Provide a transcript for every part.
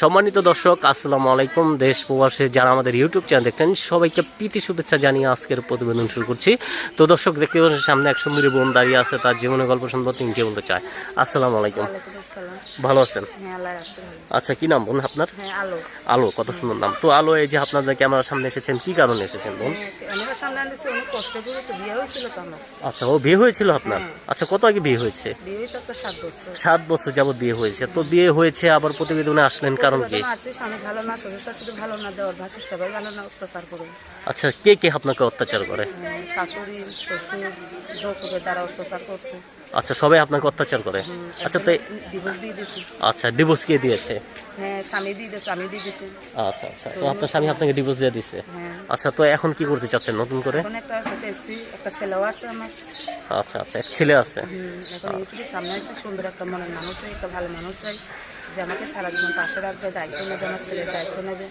সম্মানিত দর্শক আসসালামু আলাইকুম। দেশ প্রবাসে যারা আমাদের ইউটিউব চ্যানেল দেখছেন সবাইকে প্রীতি শুভেচ্ছা জানিয়ে আজকের প্রতিবেদন শুরু করছি। তো দর্শক দেখতে পাচ্ছেন সামনে এক সুন্দরী বোন দাঁড়িয়ে আছে তার জীবনের গল্প শুনব তিনি কি বলতে চায়। আসসালামু আলাইকুম। ভালো আছেন? হ্যাঁ আচ্ছা কি নাম বোন আপনার? হ্যাঁ আলো। কত সুন্দর নাম। তো আলো এই যে আপনাদের ক্যামেরার সামনে এসেছেন কি কারণে এসেছেন বোন? আমার। আচ্ছা ও বিয়ে হয়েছিল আপনার? আচ্ছা কত আগে বিয়ে হয়েছে? সাত বছর। যাবত বিয়ে হয়েছে। তো বিয়ে হয়েছে আবার প্রতিবেদনে আসলেন কারণ কি? স্বামী ভালো না শ্বশুর শাশুড়ি ভালো না দেওয়ার ভাষার সবাই ভালো না অত্যাচার করে। আচ্ছা কে কে আপনাকে অত্যাচার করে? শাশুড়ি শ্বশুর যৌতুকের দ্বারা অত্যাচার করছে। আচ্ছা সবাই আপনাকে অত্যাচার করে? আচ্ছা তো আচ্ছা ডিভোর্স কে দিয়েছে? হ্যাঁ স্বামী দিয়ে দিয়েছে আমি দিয়ে দিয়েছি আচ্ছা আচ্ছা। তো আপনার স্বামী আপনাকে ডিভোর্স দিয়ে দিচ্ছে হ্যাঁ। আচ্ছা তো এখন কি করতে চাচ্ছেন নতুন করে? এখন একটা সাথে এসেছি একটা ছেলেও আছে আমার। আচ্ছা আচ্ছা এক ছেলে আছে? এখন সামনে আছে সুন্দর একটা মনের মানুষ চাই একটা ভালো মানুষ চাই। যে আমাকে সারা জীবন পাশে রাখবে দায়িত্ব নেবে আমার ছেলের দায়িত্ব নেবে।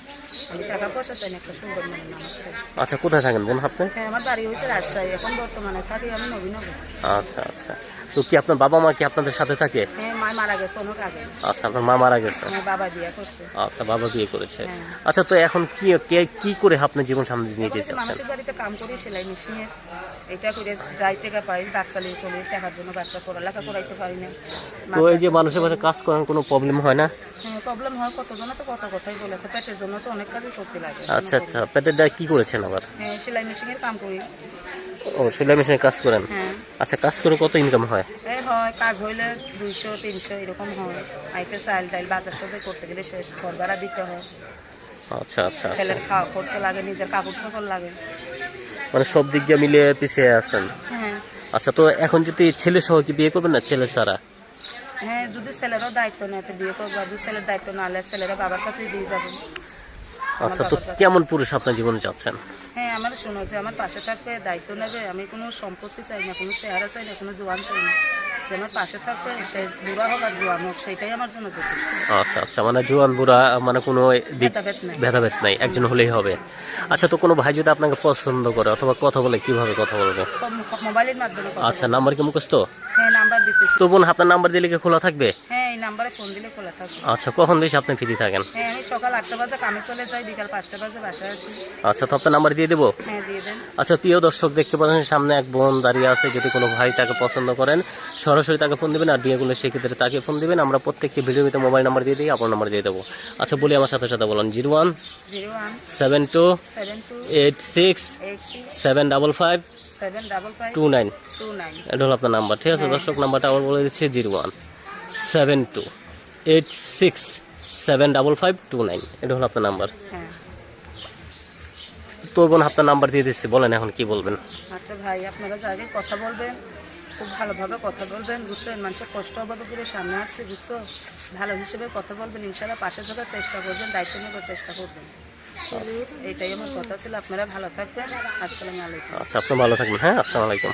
আমি টাকা পয়সা চাই না একটা সুন্দর মনের মানুষ চাই। আচ্ছা কোথায় থাকেন বোন আপনি? হ্যাঁ আমার বাড়ি হয়েছে রাজশাহী। এখন বর্তমানে থাকি আমি নবীনগর। আচ্ছা আচ্ছা। তো কি আপনার বাবা মা কি আপনাদের সাথে থাকে? হ্যাঁ আচ্ছা আপনার মা মারা গেছে? হ্যাঁ আচ্ছা বাবা বিয়ে করেছে। হ্যাঁ। আচ্ছা তো এখন কি কে করে আপনার জীবন সামনে নিয়ে যেতে চাচ্ছেন? কাম করি সেলাই মেশিনে এটা করে যাই টাকা পাই বাচ্চা নিয়ে চলে টাকার জন্য বাচ্চা পড়ালেখা করাইতে পারি না। তো এই যে মানুষের বাসায় কাজ করেন কোনো প্রবলেম হয় না? হ্যাঁ প্রবলেম হয় কতজন তো কত কথাই বলে তো পেটের জন্য তো অনেক কাজই করতে লাগে। আচ্ছা আচ্ছা। পেটের দায় কি করেছেন আবার? হ্যাঁ সেলাই মেশিনের কাম করি। ও সেলাই মেশিনে কাজ করেন? হ্যাঁ। আচ্ছা কাজ করে কত ইনকাম হয়? এই হয় কাজ হইলে দুইশো তিনশো এরকম হয়। আইতে চাল টাইল বাজার সাথে করতে গেলে শেষ ঘর ভাড়া দিতে হয়। আচ্ছা আচ্ছা আচ্ছা। ছেলের খাওয়া খরচা লাগে নিজের কাপড় চাপড় লাগে। মানে সব দিক দিয়ে মিলে পিছিয়ে আছেন? হ্যাঁ। আচ্ছা তো এখন যদি ছেলে সহ কি বিয়ে করবেন না ছেলে ছাড়া? হ্যাঁ যদি ছেলেরও দায়িত্ব নেয় তো বিয়ে করব। যদি ছেলের দায়িত্ব না হলে ছেলেরা বাবার কাছেই দিয়ে যাবে। আচ্ছা তো কেমন পুরুষ আপনার জীবনে যাচ্ছেন? হ্যাঁ আমার শোনো যে আমার পাশে থাকবে দায়িত্ব নেবে আমি কোনো সম্পত্তি চাই না কোনো চেহারা চাই না কোনো জোয়ান চাই না। যে আমার পাশে থাকবে সে বুড়া হোক আর জোয়ান হোক সেটাই আমার জন্য যথেষ্ট। আচ্ছা আচ্ছা মানে জোয়ান বুড়া মানে কোনো দিক ভেদাভেদ নাই। ভেদাভেদ নাই একজন হলেই হবে। আচ্ছা তো কোনো ভাই যদি আপনাকে পছন্দ করে অথবা কথা বলে কীভাবে কথা বলবে? তো মো- মোবাইলের মাধ্যমে কথা আচ্ছা নাম্বার কি মুখস্থ। হ্যাঁ নাম্বার দিতেছি। তো বোন আপনার নাম্বার দিলে কি খোলা থাকবে? নাম্বারে ফোন দিলে খোলা থাকবে আচ্ছা কখন দিয়েছে আপনি ফ্রি থাকেন? হ্যাঁ আমি সকাল আটটা বাজে কামে চলে যাই বিকাল পাঁচটা বাজে বাসায় আসি। আচ্ছা তো আপনার নাম্বার দিয়ে দেবো? হ্যাঁ দিয়ে দেন। আচ্ছা প্রিয় দর্শক দেখতে পাচ্ছেন সামনে এক বোন দাঁড়িয়ে আছে। যদি কোনো ভাই তাকে পছন্দ করেন সরাসরি তাকে ফোন দেবেন আর বিয়ে করলে সেক্ষেত্রে তাকে ফোন দেবেন। আমরা প্রত্যেকটি ভিডিওতে মোবাইল নাম্বার দিয়ে দিই আপনার নাম্বার দিয়ে দেবো। আচ্ছা বলি আমার সাথে সাথে বলুন zero one zero one seven two seven two eight six eight six seven double five seven double five two nine. Two nine. এটা হলো আপনার নাম্বার ঠিক আছে? দর্শক নাম্বারটা আবার বলে দিচ্ছি zero one. Seven two eight six seven double five two nine এটা হলো আপনার নাম্বার হ্যাঁ। তো বোন আপনার নাম্বার দিয়ে দিচ্ছি। বলেন এখন কি বলবেন? আচ্ছা ভাই আপনারা জায়গায় কথা বলবেন খুব ভালোভাবে কথা বলবেন বুঝছেন? মানুষের কষ্ট অভাবে করে সামনে আসছে বুঝছ? ভালো হিসেবে কথা বলবেন ইনশাল্লাহ পাশে থাকার চেষ্টা করবেন দায়িত্ব নেবার চেষ্টা করবেন। এইটাই আমার কথা ছিল। আপনারা ভালো থাকবেন। আসসালামু আলাইকুম। আচ্ছা আপনি ভালো থাকবেন। হ্যাঁ আসসালামু আলাইকুম।